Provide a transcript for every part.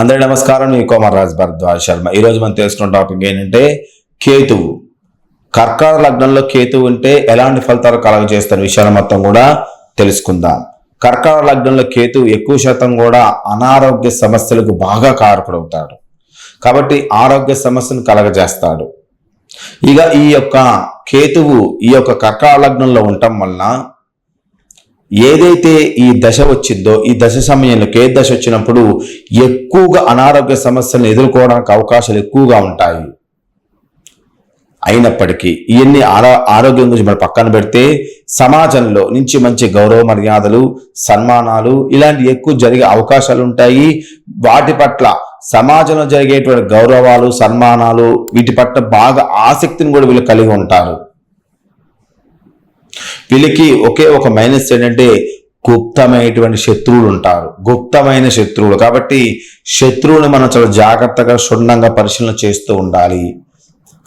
అందరి నమస్కారం. నేను కుమార్ రాజ్ భరద్వాజ్ శర్మ. ఈ రోజు మనం తెలుసుకున్న టాపిక్ ఏంటంటే కేతువు. కర్కార లగ్నంలో కేతువు ఉంటే ఎలాంటి ఫలితాలు కలగజేస్తున్న విషయాలు మొత్తం కూడా తెలుసుకుందాం. కర్కార లగ్నంలో కేతువు ఎక్కువ శాతం కూడా అనారోగ్య సమస్యలకు బాగా కారకుడవుతాడు. కాబట్టి ఆరోగ్య సమస్యను కలగజేస్తాడు. ఇక ఈ యొక్క కేతువు ఈ యొక్క కర్కార లగ్నంలో ఉండటం వలన ఏదైతే ఈ దశ వచ్చిందో ఈ దశ సమయంలో కే దశ వచ్చినప్పుడు ఎక్కువగా అనారోగ్య సమస్యలను ఎదుర్కోవడానికి అవకాశాలు ఎక్కువగా ఉంటాయి. అయినప్పటికీ ఇవన్నీ ఆరో ఆరోగ్యం గురించి మనం పక్కన పెడితే సమాజంలో నుంచి మంచి గౌరవ మర్యాదలు సన్మానాలు ఇలాంటి ఎక్కువ జరిగే అవకాశాలు ఉంటాయి. వాటి పట్ల సమాజంలో జరిగేటువంటి గౌరవాలు సన్మానాలు వీటి పట్ల బాగా ఆసక్తిని కూడా వీళ్ళు కలిగి ఉంటారు. వీళ్ళకి ఒకే ఒక మైనస్ ఏంటంటే గుప్తమైనటువంటి శత్రువులు ఉంటారు. గుప్తమైన శత్రువులు. కాబట్టి శత్రువుని మనం చాలా జాగ్రత్తగా క్షుణ్ణంగా పరిశీలన చేస్తూ ఉండాలి.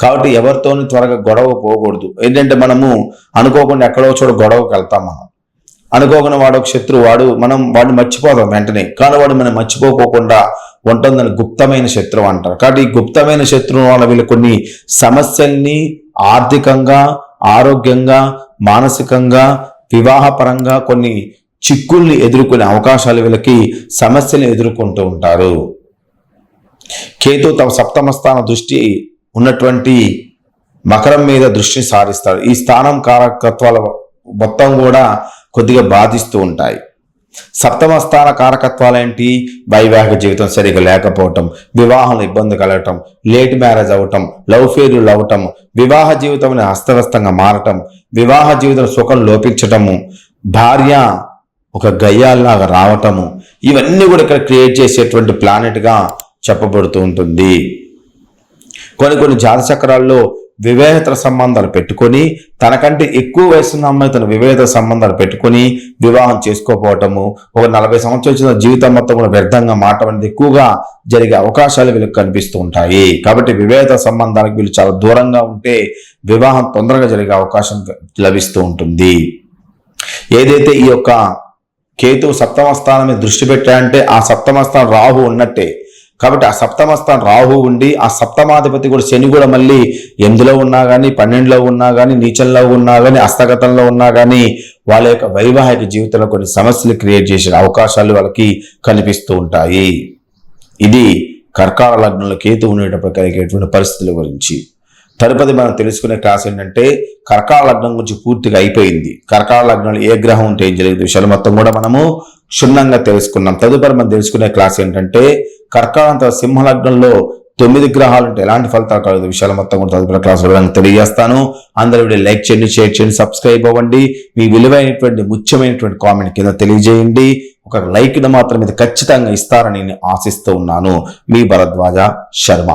కాబట్టి ఎవరితోని త్వరగా గొడవ పోకూడదు. ఏంటంటే మనము అనుకోకుండా ఎక్కడో చోట గొడవకి వెళ్తాం మనం. అనుకోకుండా వాడు ఒక శత్రువు వాడు మనం వాడిని మర్చిపోదాం వెంటనే. కానీ వాడు మనం మర్చిపోకోకుండా ఉంటుందని గుప్తమైన శత్రువు అంటారు. కాబట్టి ఈ గుప్తమైన శత్రువు వల్ల వీళ్ళు కొన్ని సమస్యల్ని ఆర్థికంగా ఆరోగ్యంగా మానసికంగా వివాహపరంగా కొన్ని చిక్కుల్ని ఎదుర్కొనే అవకాశాలు వీళ్ళకి సమస్యలు ఎదుర్కొంటూ ఉంటారు. కేతు తమ సప్తమ స్థాన దృష్టి ఉన్నటువంటి మకరం మీద దృష్టి సారిస్తారు ఈ స్థానం కారకత్వాల మొత్తం కూడా కొద్దిగా బాధిస్తూ ఉంటాయి. సప్తమ స్థాన కారకత్వాలు ఏంటి వైవాహిక జీవితం సరిగ్గా లేకపోవటం వివాహంలో ఇబ్బంది కలగటం లేట్ మ్యారేజ్ అవ్వటం లవ్ ఫెయిల్యూర్లు అవ్వటం వివాహ జీవితం అస్తవ్యస్తంగా మారటం వివాహ జీవితం సుఖం లోపించటము భార్య ఒక గయ్యాల్లాగా రావటము ఇవన్నీ కూడా ఇక్కడ క్రియేట్ చేసేటువంటి ప్లానెట్గా చెప్పబడుతూ ఉంటుంది. కొన్ని కొన్ని జాతచక్రాల్లో వివేహతర సంబంధాలు పెట్టుకొని తనకంటే ఎక్కువ వయసున్న అమ్మాయి తన వివేహత సంబంధాలు పెట్టుకొని వివాహం చేసుకోపోవటము ఒక నలభై సంవత్సరాలు వచ్చిన జీవితం మొత్తం కూడా వ్యర్థంగా మాట అనేది ఎక్కువగా జరిగే అవకాశాలు వీళ్ళకి కనిపిస్తూ ఉంటాయి. కాబట్టి వివేహత సంబంధాలకు వీళ్ళు చాలా దూరంగా ఉంటే వివాహం తొందరగా జరిగే అవకాశం లభిస్తూ ఉంటుంది. ఏదైతే ఈ యొక్క కేతు సప్తమ స్థానం మీద దృష్టి పెట్టాయంటే ఆ సప్తమ స్థానం రాహు ఉన్నట్టే. కాబట్టి ఆ సప్తమ స్థానం రాహు ఉండి ఆ సప్తమాధిపతి కూడా శని కూడా మళ్ళీ ఎందులో ఉన్నా కానీ పన్నెండులో ఉన్నా కానీ నీచంలో ఉన్నా కానీ హస్తగతంలో ఉన్నా కానీ వాళ్ళ యొక్క వైవాహిక జీవితంలో కొన్ని సమస్యలు క్రియేట్ చేసే అవకాశాలు వాళ్ళకి కనిపిస్తూ ఉంటాయి. ఇది కర్కాల లగ్నంలో కేతు ఉండేటప్పుడు కలిగేటువంటి పరిస్థితుల గురించి. తదుపరి మనం తెలుసుకునే క్లాస్ ఏంటంటే కర్కాల లగ్నం గురించి పూర్తిగా అయిపోయింది. కర్కాల లగ్నంలో ఏ గ్రహం ఉంటే ఏం జరిగింది? విషయాలు మొత్తం కూడా మనము క్షుణ్ణంగా తెలుసుకున్నాం. తదుపరి మనం తెలుసుకునే క్లాస్ ఏంటంటే కర్కాలంత సింహ లగ్నంలో తొమ్మిది గ్రహాలు ఉంటే ఎలాంటి ఫలితాలు కలదు విషయాలు మొత్తం కూడా తదుపరి క్లాస్ వివరంగా తెలియజేస్తాను. అందరూ వీడియో లైక్ చేయండి షేర్ చేయండి సబ్స్క్రైబ్ అవ్వండి. మీ విలువైనటువంటి ముఖ్యమైనటువంటి కామెంట్ కింద తెలియజేయండి. ఒక లైక్ను మాత్రం ఇది ఖచ్చితంగా ఇస్తారని నేను ఆశిస్తూ ఉన్నాను. మీ భరద్వాజ శర్మ.